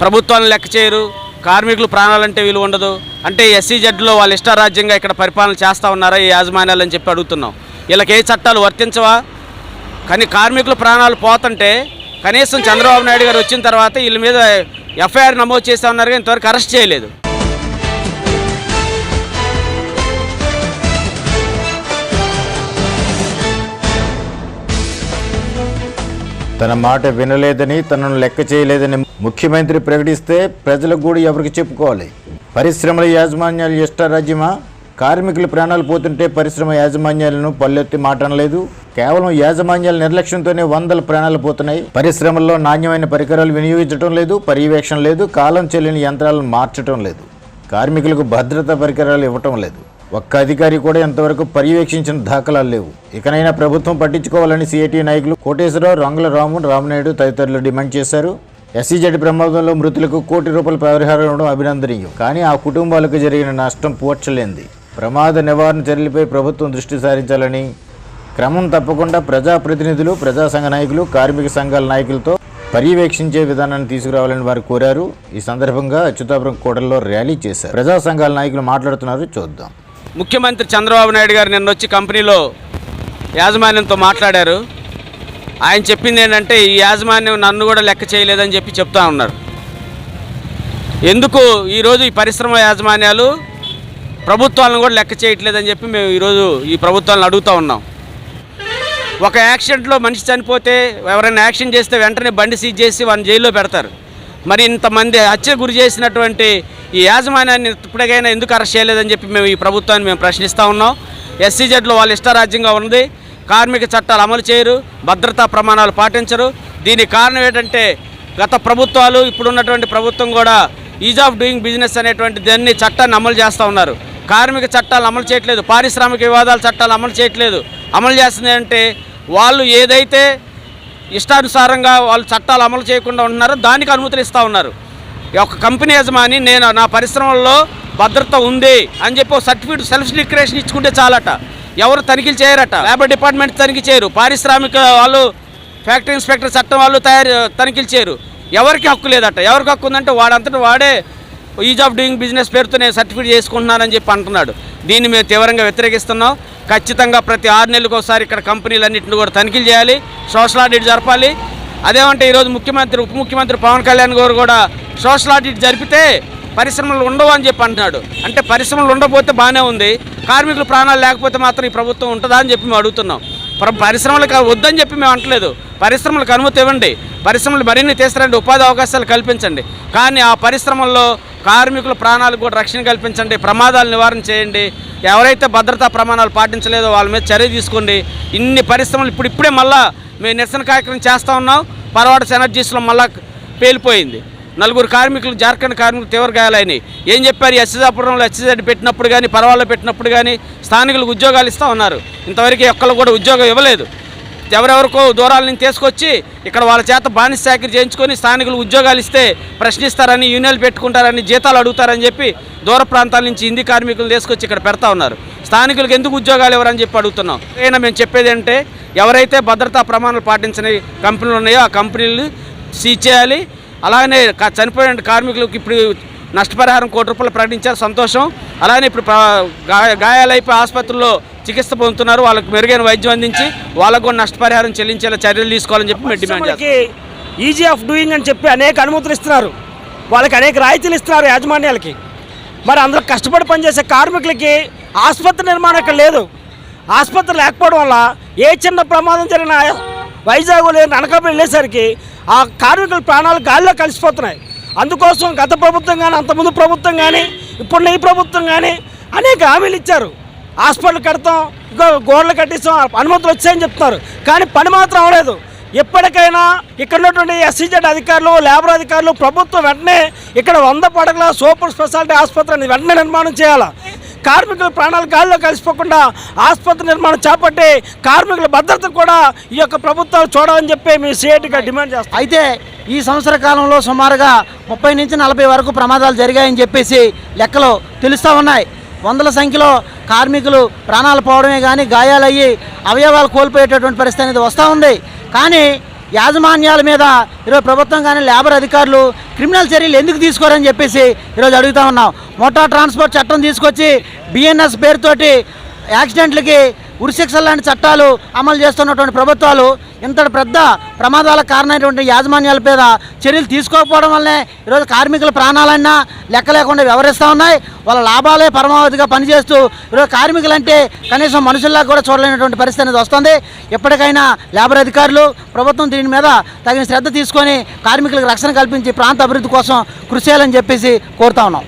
ప్రభుత్వాన్ని లెక్క చేయరు కార్మికులు ప్రాణాలంటే విలువ ఉండదు. అంటే ఎస్సీ జడ్లో వాళ్ళు ఇష్టారాజ్యంగా ఇక్కడ పరిపాలన చేస్తూ ఉన్నారా ఈ యాజమాన్యాలు అని చెప్పి అడుగుతున్నాం. వీళ్ళకి ఏ చట్టాలు వర్తించవా? కానీ కార్మికుల ప్రాణాలు పోతుంటే కనీసం చంద్రబాబు నాయుడు గారు వచ్చిన తర్వాత వీళ్ళ మీద ఎఫ్ఐఆర్ నమోదు చేస్తా ఉన్నారు కానీ ఇంతవరకు అరెస్ట్ చేయలేదు. తన మాట వినలేదని తనను లెక్క చేయలేదని ముఖ్యమంత్రి ప్రకటిస్తే ప్రజలకు కూడా ఎవరికి చెప్పుకోవాలి? పరిశ్రమల యాజమాన్యాలు ఇష్టారాజ్యమా కార్మికుల ప్రాణాలు పోతుంటే పరిశ్రమ యాజమాన్యాలను పల్లెత్తి మాటనలేదు. కేవలం యాజమాన్యాల నిర్లక్ష్యంతోనే వందల ప్రాణాలు పోతున్నాయి. పరిశ్రమల్లో నాణ్యమైన పరికరాలు వినియోగించడం లేదు పర్యవేక్షణ లేదు కాలం చెల్లిన యంత్రాలను మార్చడం లేదు. కార్మికులకు భద్రతా పరికరాలు ఇవ్వటం లేదు. ఒక్క అధికారి కూడా ఇంతవరకు పర్యవేక్షించిన దాఖలాలు లేవు. ఇకనైనా ప్రభుత్వం పట్టించుకోవాలని సిఐటి నాయకులు కోటేశ్వరరావు రంగుల రాము రామనాయుడు తదితరులు డిమాండ్ చేశారు. ఎస్సీజెడ్ ప్రమాదంలో మృతులకు కోటి రూపాయల పరిహారం ఇవ్వడం అభినందనీయం. కానీ ఆ కుటుంబాలకు జరిగిన నష్టం పూడ్చలేంది. ప్రమాద నివారణ చర్యలపై ప్రభుత్వం దృష్టి సారించాలని క్రమం తప్పకుండా ప్రజాప్రతినిధులు ప్రజా సంఘ నాయకులు కార్మిక సంఘాల నాయకులతో పర్యవేక్షించే విధానాన్ని తీసుకురావాలని వారు కోరారు. ఈ సందర్భంగా అచ్యుతాపురం కోటల్లో ర్యాలీ చేశారు. ప్రజా సంఘాల నాయకులు మాట్లాడుతున్నారు. చూద్దాం. ముఖ్యమంత్రి చంద్రబాబు నాయుడు గారు నిన్న వచ్చి కంపెనీలో యాజమాన్యంతో మాట్లాడారు. ఆయన చెప్పింది ఏంటంటే ఈ యాజమాన్యం నన్ను కూడా లెక్క చేయలేదని చెప్పి చెప్తా ఉన్నారు. ఎందుకు ఈరోజు ఈ పరిశ్రమ యాజమాన్యాలు ప్రభుత్వాలను కూడా లెక్క చేయట్లేదని చెప్పి మేము ఈరోజు ఈ ప్రభుత్వాలను అడుగుతూ ఉన్నాం. ఒక యాక్సిడెంట్లో మనిషి చనిపోతే ఎవరైనా యాక్షన్ చేస్తే వెంటనే బండి సీజ్ చేసి వాళ్ళని జైల్లో పెడతారు. మరి ఇంతమంది హత్య గురి చేసినటువంటి ఈ యాజమాన్యాన్ని ఇప్పటికైనా ఎందుకు అరెస్ట్ చేయలేదని చెప్పి మేము ఈ ప్రభుత్వాన్ని మేము ప్రశ్నిస్తూ ఉన్నాం. ఎస్సీజెడ్లో వాళ్ళు ఇష్టారాజ్యంగా ఉంది కార్మిక చట్టాలు అమలు చేయరు భద్రతా ప్రమాణాలు పాటించరు. దీనికి కారణం ఏంటంటే గత ప్రభుత్వాలు ఇప్పుడున్నటువంటి ప్రభుత్వం కూడా ఈజ్ ఆఫ్ డూయింగ్ బిజినెస్ అనేటువంటి దాన్ని చట్టాన్ని అమలు చేస్తూ ఉన్నారు. కార్మిక చట్టాలు అమలు చేయట్లేదు పారిశ్రామిక వివాదాల చట్టాలు అమలు చేయట్లేదు. అమలు చేస్తుంది అంటే వాళ్ళు ఏదైతే ఇష్టానుసారంగా వాళ్ళు చట్టాలు అమలు చేయకుండా ఉంటున్నారో దానికి అనుమతులు ఇస్తూ ఉన్నారు. ఒక కంపెనీ యజమాని నేను నా పరిశ్రమల్లో భద్రత ఉంది అని చెప్పి ఒక సర్టిఫికేట్ సెల్ఫ్ డిక్లరేషన్ ఇచ్చుకుంటే చాలట. ఎవరు తనిఖీలు చేయరట. లేబర్ డిపార్ట్మెంట్ తనిఖీ చేయరు. పారిశ్రామిక వాళ్ళు ఫ్యాక్టరీ ఇన్స్పెక్టర్ చట్టం వాళ్ళు తయారు తనిఖీలు చేయరు. ఎవరికి హక్కు లేదట. ఎవరికి హక్కు ఉందంటే వాడంతటా వాడే ఈజ్ ఆఫ్ డూయింగ్ బిజినెస్ పేరుతో నేను సర్టిఫికేట్ చేసుకుంటున్నానని చెప్పి అంటున్నాడు. దీన్ని మేము తీవ్రంగా వ్యతిరేకిస్తున్నాం. ఖచ్చితంగా ప్రతి ఆరు నెలలకు ఒకసారి ఇక్కడ కంపెనీలన్నింటిని కూడా తనిఖీలు చేయాలి. సోషల్ ఆడిట్ జరపాలి. అదేమంటే ఈరోజు ముఖ్యమంత్రి ఉప ముఖ్యమంత్రి పవన్ కళ్యాణ్ గారు కూడా సోషల్ ఆడిట్ జరిపితే పరిశ్రమలు ఉండవు అని చెప్పి అంటున్నాడు. అంటే పరిశ్రమలు ఉండకపోతే బాగానే ఉంది. కార్మికులు ప్రాణాలు లేకపోతే మాత్రం ఈ ప్రభుత్వం ఉంటుందా అని చెప్పి మేము అడుగుతున్నాం. పరిశ్రమలకు వద్దని చెప్పి మేము అంటలేదు. పరిశ్రమలకు అనుమతి ఇవ్వండి. పరిశ్రమలు మరిన్ని తీసుకురండి ఉపాధి అవకాశాలు కల్పించండి. కానీ ఆ పరిశ్రమల్లో కార్మికుల ప్రాణాలకు కూడా రక్షణ కల్పించండి. ప్రమాదాలు నివారణ చేయండి. ఎవరైతే భద్రతా ప్రమాణాలు పాటించలేదో వాళ్ళ మీద చర్య తీసుకోండి. ఇన్ని పరిశ్రమలు ఇప్పుడు ఇప్పుడే మళ్ళీ మేము నిరసన కార్యక్రమం చేస్తూ ఉన్నాం. పరవాడస్ ఎనర్జీస్లో మళ్ళా పేలిపోయింది. నలుగురు కార్మికులు జార్ఖండ్ కార్మికులు తీవ్ర గాయాలైనాయి. ఏం చెప్పారు? ఎస్సీజాపురంలో ఎస్సీజెడ్ పెట్టినప్పుడు కానీ పరవాళ్ళు పెట్టినప్పుడు కానీ స్థానికులకు ఉద్యోగాలు ఇస్తూ ఉన్నారు. ఇంతవరకు ఒక్కళ్ళు కూడా ఉద్యోగం ఇవ్వలేదు. ఎవరెవరికో దూరాల నుంచి తీసుకొచ్చి ఇక్కడ వాళ్ళ చేత బానిస చాకరీ చేయించుకొని స్థానికులు ఉద్యోగాలు ఇస్తే ప్రశ్నిస్తారని యూనియన్లు పెట్టుకుంటారని జీతాలు అడుగుతారని చెప్పి దూర ప్రాంతాల నుంచి హిందీ కార్మికులు తీసుకొచ్చి ఇక్కడ పెడతా ఉన్నారు. స్థానికులకు ఎందుకు ఉద్యోగాలు ఎవరని చెప్పి అడుగుతున్నాం. అయినా మేము చెప్పేది అంటే ఎవరైతే భద్రతా ప్రమాణాలు పాటించని కంపెనీలు ఉన్నాయో ఆ కంపెనీలు సీజ్ చేయాలి. అలాగనే క- చనిపోయిన కార్మికులకు ఇప్పుడు నష్టపరిహారం కోటి రూపాయలు ప్రకటించారు సంతోషం. అలానే ఇప్పుడు గాయాలైపోయి ఆసుపత్రుల్లో చికిత్స పొందుతున్నారు. వాళ్ళకి మెరుగైన వైద్యం అందించి వాళ్ళకు కూడా నష్టపరిహారం చెల్లించేలా చర్యలు తీసుకోవాలని చెప్పి మేము డిమాండ్ చేస్తాం ఈజీ ఆఫ్ డూయింగ్ అని చెప్పి అనేక అనుమతులు ఇస్తున్నారు. వాళ్ళకి అనేక రాయితీలు ఇస్తున్నారు యాజమాన్యాలకి. మరి అందులో కష్టపడి పనిచేసే కార్మికులకి ఆసుపత్రి నిర్మాణం ఇక్కడ లేదు. ఆసుపత్రి లేకపోవడం వల్ల ఏ చిన్న ప్రమాదం జరిగినా వైజాగ్ లేని అనకాపల్లి వెళ్ళేసరికి ఆ కార్మికుల ప్రాణాలు గాలిలో కలిసిపోతున్నాయి. అందుకోసం గత ప్రభుత్వం కానీ అంతకుముందు ప్రభుత్వం కానీ ఇప్పుడు ఈ ప్రభుత్వం కానీ అనేక హామీలు ఇచ్చారు. హాస్పిటల్ కడతాం ఇంకో గోడలు కట్టిస్తాం అనుమతులు వచ్చాయని చెప్తున్నారు. కానీ పని మాత్రం అవ్వలేదు. ఎప్పటికైనా ఇక్కడ ఉన్నటువంటి ఎస్సీజెడ్ అధికారులు లేబర్ అధికారులు ప్రభుత్వం వెంటనే ఇక్కడ వంద పడగల సూపర్ స్పెషాలిటీ ఆసుపత్రిని వెంటనే నిర్మాణం చేయాలి? కార్మికుల ప్రాణాలు గాలిలో కలిసిపోకుండా ఆసుపత్రి నిర్మాణం చేపట్టి కార్మికుల భద్రత కూడా ఈ యొక్క ప్రభుత్వాలు చూడాలని చెప్పి మేము సిఐటిగా డిమాండ్ చేస్తాం. అయితే ఈ సంవత్సర కాలంలో సుమారుగా ముప్పై నుంచి నలభై వరకు ప్రమాదాలు జరిగాయని చెప్పేసి లెక్కలు తెలుస్తూ ఉన్నాయి. వందల సంఖ్యలో కార్మికులు ప్రాణాలు పోవడమే కానీ గాయాలయ్యి అవయవాలు కోల్పోయేటటువంటి పరిస్థితి అనేది వస్తూ ఉంది. కానీ యాజమాన్యాల మీద ఈరోజు ప్రభుత్వం కానీ లేబర్ అధికారులు క్రిమినల్ చర్యలు ఎందుకు తీసుకోరని చెప్పేసి ఈరోజు అడుగుతా ఉన్నాం. మోటార్ ట్రాన్స్పోర్ట్ చట్టం తీసుకొచ్చి బిఎన్ఎస్ పేరుతోటి యాక్సిడెంట్లకి ఉరిశిక్షలు లాంటి చట్టాలు అమలు చేస్తున్నటువంటి ప్రభుత్వాలు ఇంతటి పెద్ద ప్రమాదాల కారణమైనటువంటి యాజమాన్యాల మీద చర్యలు తీసుకోకపోవడం వల్లనే ఈరోజు కార్మికుల ప్రాణాలన్నా లెక్క లేకుండా వ్యవహరిస్తూ ఉన్నాయి. వాళ్ళ లాభాలే పరమావధిగా పనిచేస్తూ ఈరోజు కార్మికులంటే కనీసం మనుషుల్లా కూడా చూడలేనటువంటి పరిస్థితి అనేది వస్తుంది. ఎప్పటికైనా లేబర్ అధికారులు ప్రభుత్వం దీని మీద తగిన శ్రద్ధ తీసుకొని కార్మికులకు రక్షణ కల్పించి ప్రాంత అభివృద్ధి కోసం కృషి చేయాలని చెప్పేసి కోరుతా ఉన్నాం.